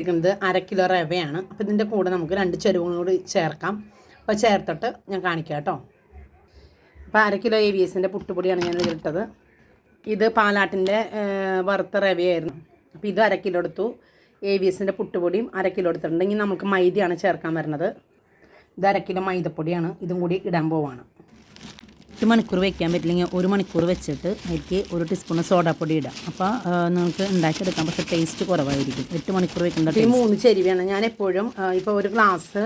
എടുക്കുന്നത് അര കിലോ റവയാണ്. അപ്പോൾ ഇതിന്റെ കൂടെ നമുക്ക് രണ്ട് ചെരുവും കൂടി ചേർക്കാം. അപ്പോൾ ചേർത്തിട്ട് ഞാൻ കാണിക്കാം കേട്ടോ. അപ്പോൾ അര കിലോ എ വി എസിന്റെ പുട്ടുപൊടിയാണ് ഞാൻ ഇട്ടത്. ഇത് പാലാട്ടിന്റെ വറുത്ത റവയായിരുന്നു. അപ്പോൾ ഇത് അര കിലോ എടുത്തു. എ വി എസിന്റെ പുട്ടുപൊടിയും അര കിലോ എടുത്തിട്ടുണ്ടെങ്കിൽ നമുക്ക് മൈദയാണ് ചേർക്കാൻ വരുന്നത്. ഇത് അര കിലോ മൈദപ്പൊടിയാണ്. ഇതും കൂടി ഇടാൻ പോവാണ്. എട്ട് മണിക്കൂർ വെക്കാൻ പറ്റില്ലെങ്കിൽ ഒരു മണിക്കൂർ വെച്ചിട്ട് അതിലേക്ക് ഒരു ടീസ്പൂൺ സോഡാപ്പൊടി ഇടാം. അപ്പോൾ നിങ്ങൾക്ക് ഉണ്ടാക്കിയെടുക്കാം പക്ഷേ ടേസ്റ്റ് കുറവായിരിക്കും. എട്ട് മണിക്കൂർ വെക്കേണ്ട ഈ മൂന്ന് ചെരുവിയാണ് ഞാൻ എപ്പോഴും ഇപ്പോൾ ഒരു ഗ്ലാസ്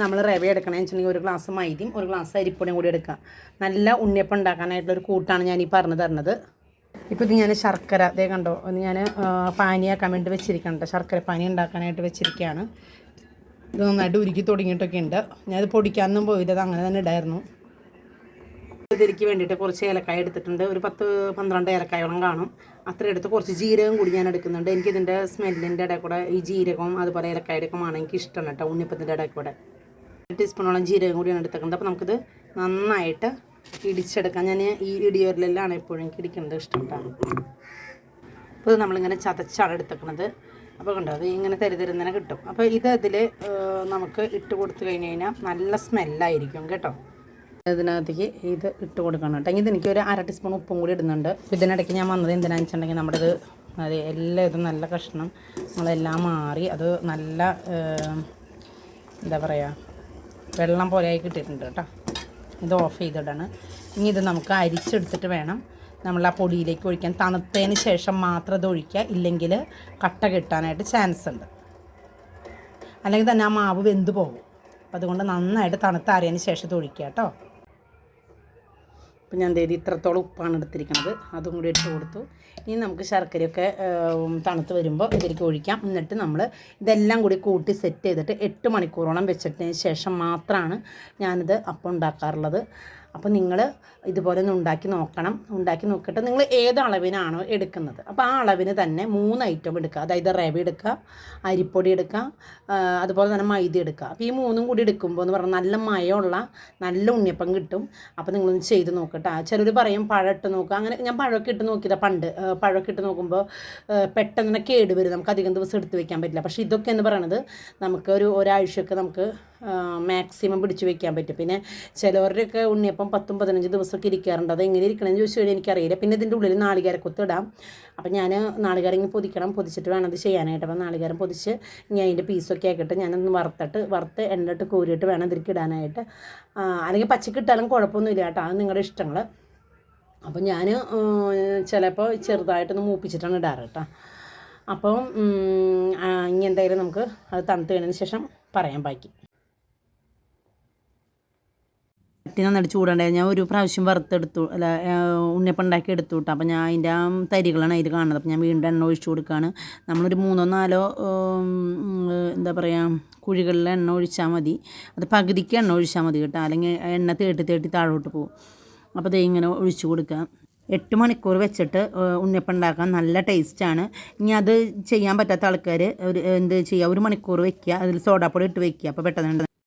നമ്മൾ റവ എടുക്കണമെന്ന് വെച്ചിട്ടുണ്ടെങ്കിൽ ഒരു ഗ്ലാസ് മൈദയും ഒരു ഗ്ലാസ് അരിപ്പൊടിയും കൂടി എടുക്കാം. നല്ല ഉണ്ണിയപ്പം ഉണ്ടാക്കാനായിട്ടുള്ളൊരു കൂട്ടാണ് ഞാൻ ഈ പറഞ്ഞു തരുന്നത്. ഇപ്പോൾ ഇത് ഞാൻ ശർക്കര അതേ കണ്ടോ ഒന്ന് ഞാൻ പാനിയാക്കാൻ വേണ്ടി വെച്ചിരിക്കണ്ട ശർക്കര പാനി ഉണ്ടാക്കാനായിട്ട് വെച്ചിരിക്കുകയാണ്. ഇത് നന്നായിട്ട് ഉരുക്കി തുടങ്ങിയിട്ടൊക്കെ ഉണ്ട്. ഞാനത് പൊടിക്കാനൊന്നും പോയില്ല അത് അങ്ങനെ തന്നെ ഇടായിരുന്നു. ഇതിലേക്ക് വേണ്ടിയിട്ട് കുറച്ച് ഏലക്കായ എടുത്തിട്ടുണ്ട്. ഒരു പത്ത് പന്ത്രണ്ട് ഏലക്കായോളം കാണും. അത്ര എടുത്ത് കുറച്ച് ജീരകം കൂടി ഞാൻ എടുക്കുന്നുണ്ട്. എനിക്കിതിന്റെ സ്മെല്ലിന്റെ ഇടയിൽ കൂടെ ഈ ജീരകവും അതുപോലെ ഏലക്കായ എടുക്കുമാണ് എനിക്ക് ഇഷ്ടമാണ് കേട്ടോ ഉണ്ണിപ്പത്തിന്റെ ഇടയിൽ കൂടെ. ഒരു ടീസ്പൂണോളം ജീരകം കൂടിയാണ് എടുത്തേക്കുന്നത് അപ്പോൾ നമുക്കിത് നന്നായിട്ട് ഇടിച്ചെടുക്കാം. ഞാൻ ഈ ഇടിയോരലിലാണ് എപ്പോഴും എനിക്ക് ഇടിക്കുന്നത് ഇഷ്ടം കേട്ടോ. അപ്പോൾ നമ്മളിങ്ങനെ ചതച്ചാണ് എടുത്തേക്കണത് അപ്പോൾ കണ്ടോ അത് ഇങ്ങനെ തരിതരുന്നതിനെ കിട്ടും. അപ്പോൾ ഇത് അതിൽ നമുക്ക് ഇട്ട് കൊടുത്തു കഴിഞ്ഞ് കഴിഞ്ഞാൽ നല്ല സ്മെല്ലായിരിക്കും കേട്ടോ. ഇതിനകത്തേക്ക് ഇത് ഇട്ട് കൊടുക്കണം കേട്ടോ. ഇത് എനിക്ക് ഒരു അര ടീസ്പൂൺ ഉപ്പും കൂടി ഇടുന്നുണ്ട്. അപ്പോൾ ഇതിനിടയ്ക്ക് ഞാൻ വന്നത് എന്തിനാണെന്ന് വെച്ചിട്ടുണ്ടെങ്കിൽ നമ്മുടെ ഇത് അത് എല്ലാം ഇത് നല്ല കഷ്ണം നമ്മളെല്ലാം മാറി അത് നല്ല എന്താ പറയുക വെള്ളം പോലെ ആയി കിട്ടിയിട്ടുണ്ട് കേട്ടോ. ഇത് ഓഫ് ചെയ്തിടാണ്. ഇനി ഇത് നമുക്ക് അരിച്ചെടുത്തിട്ട് വേണം നമ്മൾ ആ പൊടിയിലേക്ക് ഒഴിക്കാൻ. തണുത്തതിന് ശേഷം മാത്രം ഇത് ഒഴിക്കുക. ഇല്ലെങ്കിൽ കട്ട കിട്ടാനായിട്ട് ചാൻസ് ഉണ്ട്. അല്ലെങ്കിൽ തന്നെ ആ മാവ് വെന്ത് പോകും. അപ്പം അതുകൊണ്ട് നന്നായിട്ട് തണുത്താറിയതിന് ശേഷം ഇത് ഒഴിക്കുക കേട്ടോ. അപ്പം ഞാൻ ദേ ഇത്രത്തോളം ഉപ്പാണ് എടുത്തിരിക്കുന്നത് അതും കൂടി ഇട്ട് കൊടുത്തു. ഇനി നമുക്ക് ശർക്കരയൊക്കെ തണുത്ത് വരുമ്പോൾ ഇതിലേക്ക് ഒഴിക്കാം. എന്നിട്ട് നമ്മൾ ഇതെല്ലാം കൂടി കൂട്ടി സെറ്റ് ചെയ്തിട്ട് എട്ട് മണിക്കൂറോളം വെച്ചിട്ടതിന് ശേഷം മാത്രമാണ് ഞാനിത് അപ്പം ഉണ്ടാക്കാറുള്ളത്. അപ്പോൾ നിങ്ങൾ ഇതുപോലെ ഒന്ന് ഉണ്ടാക്കി നോക്കണം. ഉണ്ടാക്കി നോക്കിയിട്ട് നിങ്ങൾ ഏത് അളവിനാണോ എടുക്കുന്നത്. അപ്പോൾ ആ അളവിന് തന്നെ മൂന്ന് ഐറ്റം എടുക്കുക. അതായത് റവ എടുക്കുക അരിപ്പൊടി എടുക്കുക അതുപോലെ തന്നെ മൈദ എടുക്കുക. അപ്പോൾ ഈ മൂന്നും കൂടി എടുക്കുമ്പോൾ എന്ന് പറഞ്ഞാൽ നല്ല മയമുള്ള നല്ല ഉണ്ണിയപ്പം കിട്ടും. അപ്പോൾ നിങ്ങളൊന്ന് ചെയ്ത് നോക്കട്ടെ. ചിലർ പറയും പഴം ഇട്ട് നോക്കുക. അങ്ങനെ ഞാൻ പഴമൊക്കെ ഇട്ട് നോക്കിയതാണ് പണ്ട്. പഴമൊക്കെ ഇട്ട് നോക്കുമ്പോൾ പെട്ടെന്ന് തന്നെ കേട് വരും. നമുക്ക് അധികം ദിവസം എടുത്ത് വെക്കാൻ പറ്റില്ല. പക്ഷേ ഇതൊക്കെ എന്ന് പറയണത് നമുക്ക് ഒരു ഒരാഴ്ചയൊക്കെ നമുക്ക് മാക്സിമം പിടിച്ചു വെക്കാൻ പറ്റും. പിന്നെ ചിലവരുടെയൊക്കെ ഉണ്ണിയപ്പം പത്തും പതിനഞ്ച് ദിവസമൊക്കെ ഇരിക്കാറുണ്ട്. അത് എങ്ങനെ ഇരിക്കണമെന്ന് ചോദിച്ചു കഴിഞ്ഞാൽ എനിക്കറിയില്ല. പിന്നെ ഇതിന്റെ ഉള്ളിൽ നാളികേരക്കൊത്ത് ഇടാം. അപ്പം ഞാൻ നാളികേരം ഇങ്ങനെ പൊതിക്കണം. പൊതിച്ചിട്ട് വേണം അത് ചെയ്യാനായിട്ട്. അപ്പം നാളികേരം പൊതിച്ച് ഇനി അതിന്റെ പീസൊക്കെ ആക്കിയിട്ട് ഞാനൊന്ന് വറുത്തിട്ട് വറുത്ത് എണ്ണയിട്ട് കോരിയിട്ട് വേണം ഇതിലേക്ക് ഇടാനായിട്ട്. അല്ലെങ്കിൽ പച്ചക്ക് ഇട്ടാലും കുഴപ്പമൊന്നുമില്ല കേട്ടോ. അത് നിങ്ങളുടെ ഇഷ്ടങ്ങൾ. അപ്പം ഞാൻ ചിലപ്പോൾ ചെറുതായിട്ടൊന്ന് മൂപ്പിച്ചിട്ടാണ് ഇടാറ് കേട്ടോ. അപ്പം ഇനി എന്തായാലും നമുക്ക് അത് തണുത്ത് കഴിഞ്ഞതിന് ശേഷം പറയാൻ ബാക്കി. ചട്ടി നന്നായിട്ട് ചൂടുണ്ടായി. ഞാൻ ഒരു പ്രാവശ്യം വറുത്തെടുത്തു അല്ല ആ, ഉണ്ണിയപ്പം ഉണ്ടാക്കി എടുത്തു കേട്ടോ അപ്പോൾ ഞാൻ അതിന്റെ ആ തരികളാണ് അതിൽ കാണുന്നത്. അപ്പോൾ ഞാൻ വീണ്ടും എണ്ണ ഒഴിച്ചു കൊടുക്കുകയാണ് നമ്മളൊരു മൂന്നോ നാലോ എന്താ പറയുക കുഴികളിൽ എണ്ണ ഒഴിച്ചാൽ മതി. അത് പകുതിക്ക് എണ്ണ ഒഴിച്ചാൽ മതി കേട്ടോ. അല്ലെങ്കിൽ എണ്ണ തേട്ടി തേട്ടി താഴോട്ട് പോകും. അപ്പോൾ ദേ ഇങ്ങനെ ഒഴിച്ചു കൊടുക്കുക എട്ട് മണിക്കൂർ വെച്ചിട്ട് ഉണ്ണിയപ്പം ഉണ്ടാക്കാൻ നല്ല ടേസ്റ്റാണ് ഇനി അത് ചെയ്യാൻ പറ്റാത്ത ആൾക്കാർ ഒരു എന്ത് ചെയ്യുക ഒരു മണിക്കൂർ വെക്കുക. അതിൽ സോഡാപ്പൊടി ഇട്ട് വെക്കുക. അപ്പോൾ പെട്ടെന്ന്